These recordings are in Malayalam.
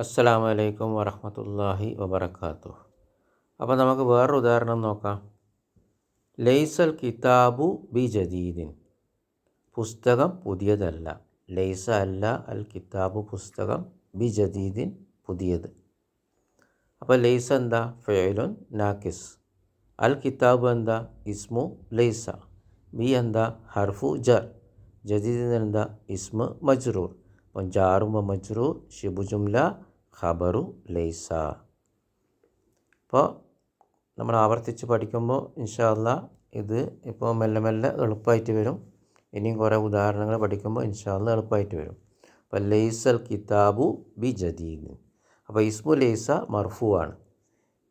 അസ്സലാമു അലൈക്കും വറഹമത്തല്ലാഹി വബർക്കാത്തു അപ്പോൾ നമുക്ക് വേറൊരു ഉദാഹരണം നോക്കാം. ലൈസൽ കിതാബു ബി ജദീദിൻ പുസ്തകം പുതിയതല്ല. ലൈസ അല്ല അൽ കിതാബു പുസ്തകം ബി ജദീദിൻ പുതിയത്. അപ്പോൾ ലൈസ എന്താ? ഫെയിലുൻ നാക്കിസ്. അൽ കിതാബ് എന്താ? ഇസ്മു ലൈസ. ബി എന്താ? ഹർഫു ജർ. ജദീദിൻ എന്താ? ഇസ്മു മജ്റൂർ. അപ്പം ജാറും മജ്റൂർ ഷിബു ജുംല ഖബറു ലൈസ. അപ്പോൾ നമ്മൾ ആവർത്തിച്ച് പഠിക്കുമ്പോൾ ഇൻഷാല്ല ഇത് ഇപ്പോൾ മെല്ലെ മെല്ലെ എളുപ്പമായിട്ട് വരും. ഇനിയും കുറേ ഉദാഹരണങ്ങൾ പഠിക്കുമ്പോൾ ഇൻഷാല്ല എളുപ്പമായിട്ട് വരും. അപ്പോൾ ലൈസൽ കിതാബു ബി ജദീദ് അപ്പോൾ ഇസ്മു ലൈസ മർഫു ആണ്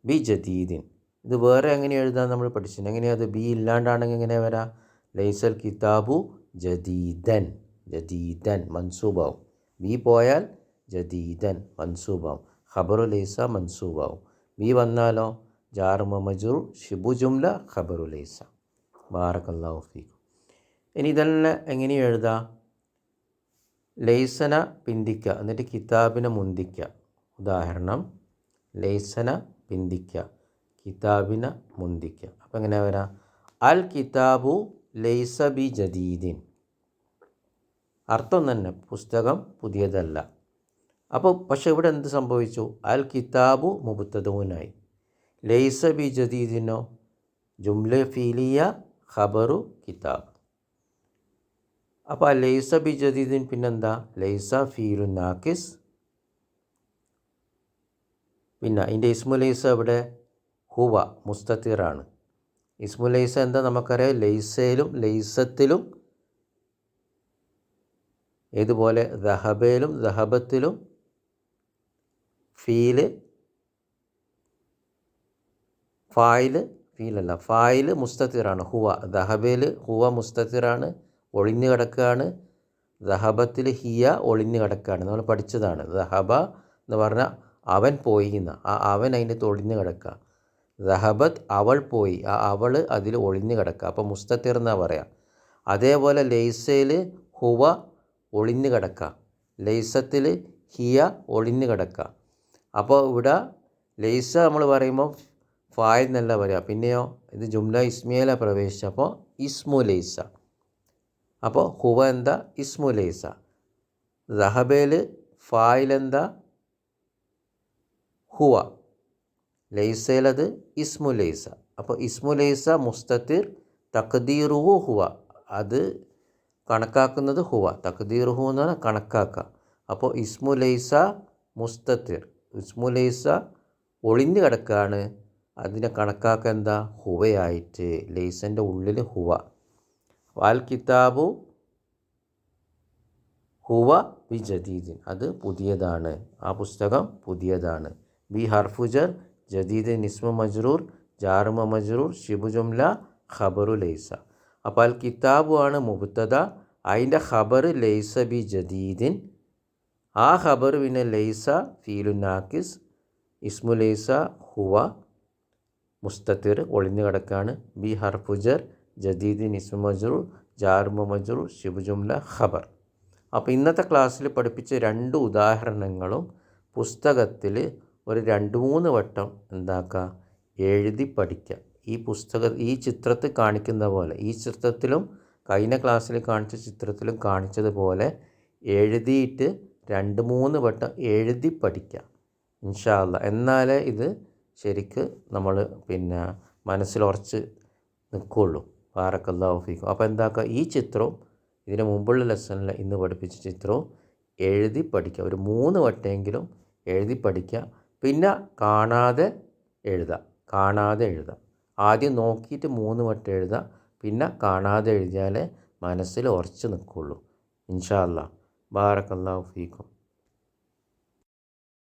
ബി ജദീദിൻ ഇത് വേറെ എങ്ങനെ എഴുതാൻ നമ്മൾ പഠിച്ചിട്ടുണ്ട്? എങ്ങനെയാണ് അത്? ബി ഇല്ലാണ്ടാണെങ്കിൽ എങ്ങനെ വരാം? ലൈസൽ കിതാബു ജദീദൻ. ജദീദൻ മൻസൂബാവും. ബി പോയാൽ ജദീദൻ മൻസൂബാവും. ഖബറു ലൈസ മൻസൂബാവും. ബി വന്നാലോ? ജാറുമ മജൂർ ഷിബു ജുംല ഖബറു ലൈസ. ബാറക്കല്ലാഹു ഫീക്കും. ഇനി ഇതെല്ലാം എങ്ങനെ എഴുതാം? ലൈസന പിന്തിക്ക. എന്നിട്ട് കിതാബിനെ മുന്തിക്ക. ഉദാഹരണം ലൈസന പിന്തിക്ക. കിതാബിനെ മുന്തിക്ക. അപ്പം എങ്ങനെ വരാം? അൽ കിതാബു ലൈസ ബി ജദീദിൻ. അർത്ഥം തന്നെ പുസ്തകം പുതിയതല്ല. അപ്പോൾ പക്ഷേ ഇവിടെ എന്ത് സംഭവിച്ചു? അൽ കിതാബു മുബത്തദൂനായി ലൈസ ബി ജദീദിനോ ജുംല ഫീലിയ ഖബറു കിതാബ്. അപ്പോൾ ആ ലൈസ ബി ജദീദിൻ പിന്നെന്താ? ലൈസ ഫീലു നാക്കിസ് പിന്നെ അതിന്റെ ഇസ്മു ലൈസ ഇവിടെ ഹുവ മുസ്തത്തിറാണ്. ഇസ്മു ലൈസ എന്താ നമുക്കറിയാം? ലൈസയിലും ലൈസത്തിലും ഏതുപോലെ ദഹബയിലും ദഹബത്തിലും ഫീൽ. ഫായിൽ ഫീലല്ല. ഫായിൽ മുസ്തത്തിറാണ്. ഹുവ. ദഹബയിൽ ഹുവ മുസ്തത്തിറാണ്. ഒളിഞ്ഞു കിടക്കുകയാണ് ദഹബത്തിൽ ഹിയ ഒളിഞ്ഞു കിടക്കുകയാണ് നമ്മൾ പഠിച്ചതാണ്. ദഹബ എന്ന് പറഞ്ഞാൽ അവൻ പോയി എന്ന ആ അവൻ അതിന്റെ ഒളിഞ്ഞു കിടക്കുക ദഹബത്ത് അവൾ പോയി. ആ അവൾ അതിൽ ഒളിഞ്ഞു കിടക്കുക അപ്പോൾ മുസ്തത്തിർ എന്നാണ് പറയുക അതേപോലെ ലൈസയിൽ ഹുവ ഒളിഞ്ഞു കിടക്കുക ലൈസത്തിൽ ഹിയ ഒളിഞ്ഞു കിടക്കുക അപ്പോൾ ഇവിടെ ലൈസ നമ്മൾ പറയുമ്പോൾ ഫായ് എന്നല്ല പറയുക പിന്നെയോ ഇത് ജുംല ഇസ്മിയല പ്രവേശിച്ചപ്പോൾ ഇസ്മു ലൈസ അപ്പോൾ ഹുവ എന്താ? ഇസ്മു ലൈസ റഹബേൽ ഫായിൽ എന്താ? ഹുവ. ലൈസയിലത് ഇസ്മു ലൈസ അപ്പോൾ ഇസ്മു ലൈസ മുസ്തത്തിർ തക്ദീറുഹു ഹുവ. അത് കണക്കാക്കുന്നത് ഹുവ. തക്ദീറുഹു എന്ന് പറഞ്ഞാൽ കണക്കാക്കുക അപ്പോൾ ഇസ്മു ലൈസ മുസ്തത്തിർ. ഇസ്മു ലൈസ ഒളിഞ്ഞു കിടക്കുകയാണ് അതിനെ കണക്കാക്കുക എന്താ? ഹുവയായിട്ട്. ലൈസന്റെ ഉള്ളിൽ ഹുവ. വാൽ കിതാബു ഹുവ ബി ജദീദിൻ. അത് പുതിയതാണ്. ആ പുസ്തകം പുതിയതാണ്. ബി ഹർഫുജർ ജദീദ് നിസ്മ മജ്റൂർ ജാറുമ മജ്റൂർ ഷിബു ജുംല ഖബറു ലൈസ. അപ്പോൾ അൽ കിതാബു ആണ് മുബത്തദ. അതിന്റെ ഖബർ ലൈസ ബി ജദീദിൻ. ആ ഖബർ പിന്നെ ലൈസ ഫീലു നാക്കിസ് ഇസ്മു ലൈസ ഹുവ മുസ്തത്തിർ ഒളിഞ്ഞു കിടക്കാണ്. ബി ഹർഫുജർ ജദീദിൻ ഇസ്മു മജ്റൂർ ജാർമു മജ്റൂർ ഷിബുജുംല ഖബർ. അപ്പോൾ ഇന്നത്തെ ക്ലാസ്സിൽ പഠിപ്പിച്ച രണ്ട് ഉദാഹരണങ്ങളും പുസ്തകത്തിൽ ഒരു രണ്ട് മൂന്ന് വട്ടം എന്താക്കുക? എഴുതി പഠിക്കുക. ഈ പുസ്തക ഈ ചിത്രത്തിൽ കാണിക്കുന്ന പോലെ ഈ ചിത്രത്തിലും കഴിഞ്ഞ ക്ലാസ്സിൽ കാണിച്ച ചിത്രത്തിലും കാണിച്ചതുപോലെ എഴുതിയിട്ട് രണ്ട് മൂന്ന് വട്ടം എഴുതി പഠിക്കുക ഇൻഷാല്ല എന്നാലേ ഇത് ശരിക്ക് നമ്മൾ പിന്നെ മനസ്സിലുറച്ച് നിൽക്കുകയുള്ളൂ ബാറക്കല്ലാഹു ഫീക്കും. അപ്പോൾ എന്താക്കുക ഈ ചിത്രവും ഇതിന് മുമ്പുള്ള ലെസണിൽ ഇന്ന് പഠിപ്പിച്ച ചിത്രവും എഴുതി പഠിക്കുക ഒരു മൂന്ന് വട്ടമെങ്കിലും എഴുതി പഠിക്കുക പിന്നെ കാണാതെ എഴുതുക കാണാതെ എഴുതുക ആദ്യം നോക്കിയിട്ട് മൂന്ന് വട്ടം എഴുതുക പിന്നെ കാണാതെ എഴുതിയാലേ മനസ്സിൽ ഉറച്ചു നിൽക്കുള്ളൂ ഇൻഷാ അല്ലാ ബാറക്കല്ലാഹു ഫീക്കും.